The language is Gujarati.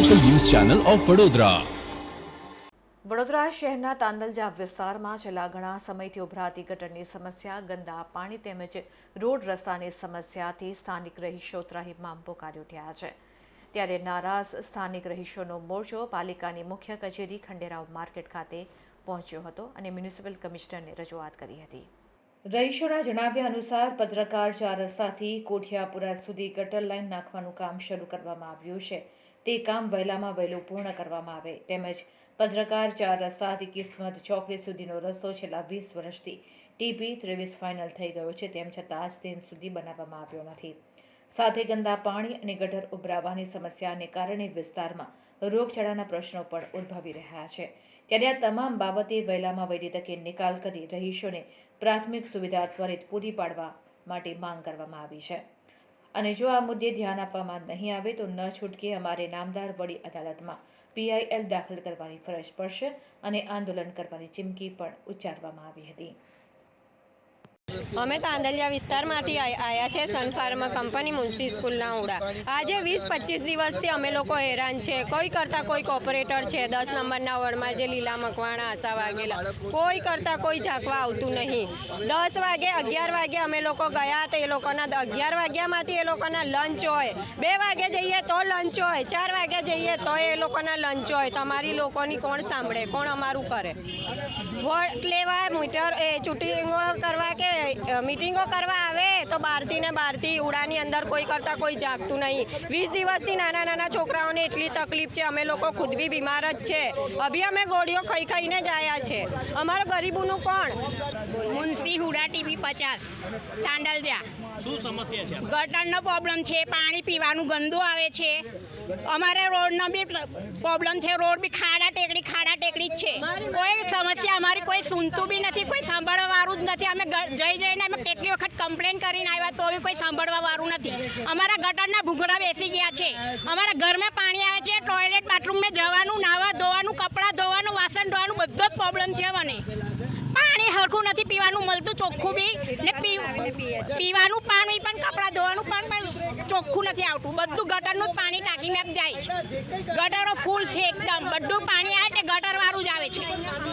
ચેનલ ઓફ વડોદરા વડોદરા શહેરના તાંદલજા વિસ્તારમાં છેલ્લા ઘણા સમયથી ઉભરાતી ગટરની સમસ્યા, ગંદા પાણી તેમજ રોડ રસ્તાની સમસ્યાથી સ્થાનિક રહીશો ત્રાહિમામ પોકારી ઉઠ્યા છે. ત્યારે નારાજ સ્થાનિક રહીશોનો મોરચો પાલિકાની મુખ્ય કચેરી ખંડેરાવ માર્કેટ ખાતે પહોંચ્યો હતો અને મ્યુનિસિપલ કમિશનરને રજૂઆત કરી હતી. રહીશોના જણાવ્યા અનુસાર પત્રકાર ચાર રસ્તાથી કોઠિયાપુરા સુધી ગટર લાઇન નાખવાનું કામ શરૂ કરવામાં આવ્યું છે. તે કામ વહેલામાં વહેલું પૂર્ણ કરવામાં આવે. તેમજ પત્રકાર ચાર રસ્તાથી કિસ્મત ચોકડી સુધીનો રસ્તો છેલ્લા વીસ વર્ષથી ટીપી ત્રેવીસ ફાઇનલ થઈ ગયો છે, તેમ છતાં આજ દિન સુધી બનાવવામાં આવ્યો નથી. સાથે ગંદા પાણી અને ગટર ઉભરાવાની સમસ્યાને કારણે વિસ્તારમાં રોગચાળાના પ્રશ્નો પણ ઉદ્ભવી રહ્યા છે. ત્યારે આ તમામ બાબતે વહેલામાં વહેલી તકે નિકાલ કરી રહીશોને પ્રાથમિક સુવિધા ત્વરિત પૂરી પાડવા માટે માંગ કરવામાં આવી છે. અને જો આ મુદ્દે ધ્યાન આપવામાં નહીં આવે તો ન છૂટકે અમારે નામદાર વડી અદાલતમાં પીઆઈએલ દાખલ કરવાની ફરજ પડશે અને આંદોલન કરવાની ચીમકી પણ ઉચ્ચારવામાં આવી હતી. અમે તાંદલિયા વિસ્તારમાંથી આવ્યા છે સનફાર્મ કંપની મુનસી સ્કૂલના ઉડા આજે વીસ પચીસ દિવસથી અમે લોકો હેરાન છે. કોઈ કરતાં કોઈ કોપરેટર છે. દસ નંબરના વોર્ડમાં જે લીલા મકવાણા, આશા વાગેલા કોઈ કરતાં કોઈ ઝાંકવા આવતું નહીં. દસ વાગે, અગિયાર વાગે અમે લોકો ગયા તો એ લોકોના, અગિયાર વાગ્યામાંથી એ લોકોના લંચ હોય. બે વાગે જઈએ તો લંચ હોય. ચાર વાગે જઈએ તો એ લોકોના લંચ હોય. તમારી લોકોની કોણ સાંભળે? કોણ અમારું કરે? વોટ લેવા મીટર, એ ચૂંટણીઓ કરવા કે મીટિંગો કરવા આવે તો બહારથી ને બહારથી ઉડાની અંદર કોઈ કરતાં કોઈ જાગતું નહીં. વીસ દિવસથી નાના નાના છોકરાઓને એટલી તકલીફ છે અમે લોકો ખુદ બી બીમાર જ છે. અભી અમે ગોળીઓ ખાઈ ખાઈને જ આવ્યા છે. અમારું ગરીબોનું કોણ? મુનસી હુડા ટીવી પચાસ. તાંડલજા શું સમસ્યા છે? ગટરનો પ્રોબ્લેમ છે પાણી પીવાનું ગંદુ આવે છે. અમારે રોડનો બી પ્રોબ્લેમ છે રોડ બી ખાડા ટેકડી ખાડા ટેકડી જ છે. કોઈ સમસ્યા અમારી કોઈ સુનતું બી નથી કોઈ સાંભળવા અમે જઈ જઈને અમે કેટલી વખત કમ્પ્લેન કરીને આવ્યા તો કોઈ સાંભળવા વાળું નથી. અમારા ગટરના ભૂગડા બેસી ગયા છે. અમારા ઘરમાં પાણી આવે છે ટોયલેટ બાથરૂમમાં જવાનું, નાવા ધોવાનું, કપડાં ધોવાનું, વાસણ ધોવાનું, બધો જ પ્રોબ્લેમ છે મને. પાણી હરખું નથી પીવાનું, મળતું ચોખ્ખું બી ને પીવાનું પાણી પણ, કપડાં ધોવાનું પણ ચોખ્ખું નથી આવતું. બધું ગટરનું જ પાણી ટાંકીને જાય છે. ગટરો ફૂલ છે એકદમ. બધું પાણી આવે તે ગટરવાળું જ આવે છે.